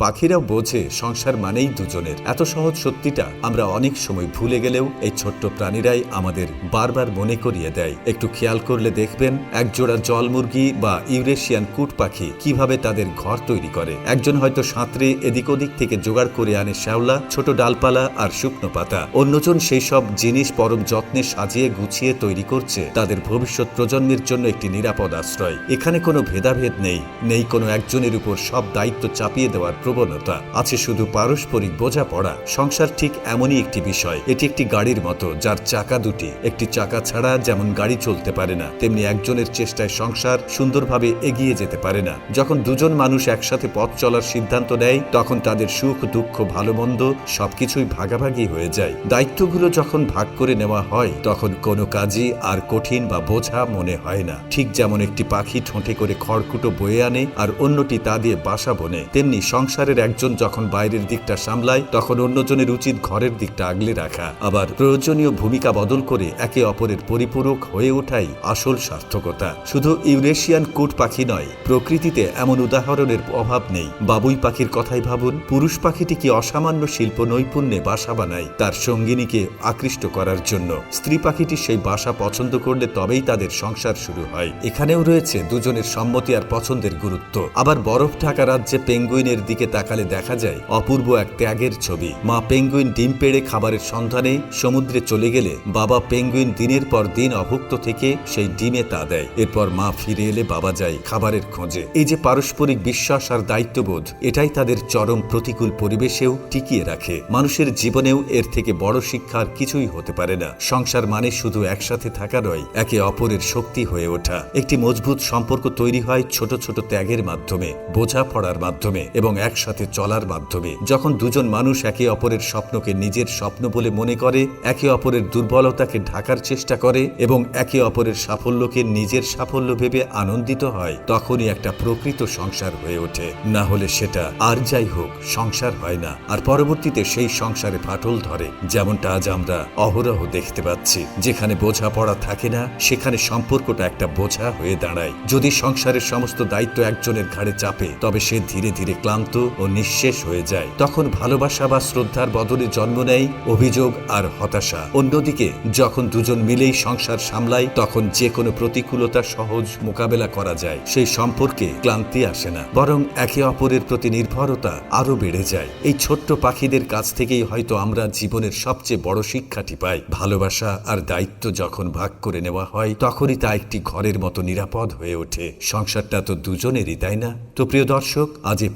পাখিরাও বোঝে সংসার মানেই দুজনের। এত সহজ সত্যিটা আমরা অনেক সময় ভুলে গেলেও এই ছোট্ট প্রাণীরাই আমাদের বারবার মনে করিয়ে দেয়। একটু খেয়াল করলে দেখবেন এক জোড়া জল মুরগি বা ইউরেশিয়ান কুট পাখি কীভাবে তাদের ঘর তৈরি করে। একজন হয়তো সাঁতরে এদিক ওদিক থেকে জোগাড় করে আনে শ্যাওলা, ছোট ডালপালা আর শুকনো পাতা। অন্যজন সেই সব জিনিস পরম যত্নে সাজিয়ে গুছিয়ে তৈরি করছে। তাদের ভবিষ্যৎ প্রজন্মের জন্য একটি নিরাপদ আশ্রয়। এখানে কোনো ভেদাভেদ নেই। নেই কোনো একজনের উপর সব দায়িত্ব চাপিয়ে দেওয়ার প্রবণতা আছে শুধু পারস্পরিক বোঝাপড়া। সংসার ঠিক এমনই একটি বিষয়। এটি একটি গাড়ির মতো, যার চাকা দুটি। একটি চাকা ছাড়া যেমন গাড়ি চলতে পারে না, তেমনি একজনের চেষ্টায় সংসার সুন্দরভাবে এগিয়ে যেতে পারে না। যখন দুজন মানুষ একসাথে পথ চলার সিদ্ধান্ত নেয়, তখন তাদের সুখ, দুঃখ ভালো মন্দ সবকিছুই ভাগাভাগি হয়ে যায়। দায়িত্বগুলো যখন ভাগ করে নেওয়া হয়, তখন কোনো কাজই আর কঠিন বা বোঝা মনে হয় না। ঠিক যেমন একটি পাখি ঠোঁটে করে খড়কুটো বয়ে আনে, আর অন্যটি তা দিয়ে বাসা বনে, তেমনি সংসারের একজন যখন বাইরের দিকটা সামলায়, তখন অন্যজনের উচিত ঘরের দিকটা আগলে রাখা। আবার প্রয়োজনীয় ভূমিকা বদল করে একে অপরের পরিপূরক হয়ে ওঠাই আসল সার্থকতা। শুধু ইউরেশিয়ান কুট পাখি নয়, প্রকৃতিতে এমন উদাহরণের অভাব নেই। বাবুই পাখির কথাই ভাবুন, পুরুষ পাখিটি কি অসামান্য শিল্প নৈপুণ্যে বাসা বানায়, তার সঙ্গিনীকে আকৃষ্ট করার জন্য। স্ত্রী পাখিটি সেই বাসা পছন্দ করলে তবেই তাদের সংসার শুরু হয়। এখানেও রয়েছে দুজনের সম্মতি আর পছন্দের গুরুত্ব। আবার বরফ ঢাকা রাজ্যে পেঙ্গুইনের দিকে তাকালে দেখা যায় অপূর্ব এক ত্যাগের ছবি। মা পেঙ্গুইন ডিম পেড়ে খাবারের সন্ধানে সমুদ্রে চলে গেলে বাবা পেঙ্গুইন দিনের পর দিন অভুক্ত থেকে সেই ডিমে তা দেয়। এরপর মা ফিরে এলে বাবা যায় খাবারের খোঁজে। এই যে পারস্পরিক বিশ্বাস আর দায়িত্ববোধ, এটাই তাদের চরম প্রতিকূল পরিবেশেও টিকিয়ে রাখে। মানুষের জীবনেও এর থেকে বড় শিক্ষার কিছুই হতে পারে না। সংসার মানে শুধু একসাথে থাকা নয়, একে অপরের শক্তি হয়ে ওঠা। একটি মজবুত সম্পর্ক তৈরি হয় ছোট ছোট ত্যাগের মাধ্যমে বোঝা বোঝাপড়ার মাধ্যমে এবং একসাথে চলার মাধ্যমে। যখন দুজন মানুষ একে অপরের স্বপ্নকে নিজের স্বপ্ন বলে মনে করে, একে অপরের দুর্বলতাকে ঢাকার চেষ্টা করে এবং একে অপরের সাফল্যকে নিজের সাফল্য ভেবে আনন্দিত হয়, তখনই একটা প্রকৃত সংসার হয়ে ওঠে। না হলে সেটা আর যাই হোক, সংসার হয় না। আর পরবর্তীতে সেই সংসারে ফাটল ধরে, যেমনটা আজ আমরা অহরহ দেখতে পাচ্ছি, যেখানে বোঝাপড়া থাকে না, সেখানে সম্পর্কটা একটা বোঝা হয়ে দাঁড়ায়। যদি সংসারের সমস্ত দায়িত্ব একজনের ঘাড়ে চাপে, তবে সে ধীরে ধীরে ক্লান্ত ও নিঃশেষ হয়ে যায়। তখন ভালোবাসা বা শ্রদ্ধার বদলে জন্ম নেয় অভিযোগ আর হতাশা। অন্যদিকে, যখন দুজন মিলেই সংসার সামলায়, তখন যে কোনো প্রতিকূলতা সহজ মোকাবেলা করা যায়। সেই সম্পর্কে ক্লান্তি আসে না, বরং একে অপরের প্রতি নির্ভরতা আরও বেড়ে যায়। এই ছোট্ট পাখিদের কাছ থেকেই হয়তো আমরা জীবনের সবচেয়ে বড় শিক্ষাটি পাই। ভালোবাসা আর দায়িত্ব যখন ভাগ করে নেওয়া হয়, তখনই তা একটি ঘরের মতো নিরাপদ হয়ে ওঠে। সংসারটা তো দুজনেরই, তাই না? তো প্রিয় দর্শক, আজ এ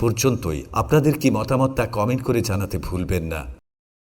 পর্যন্তই আপনাদের কি মতামত তা কমেন্ট করে জানাতে ভুলবেন না।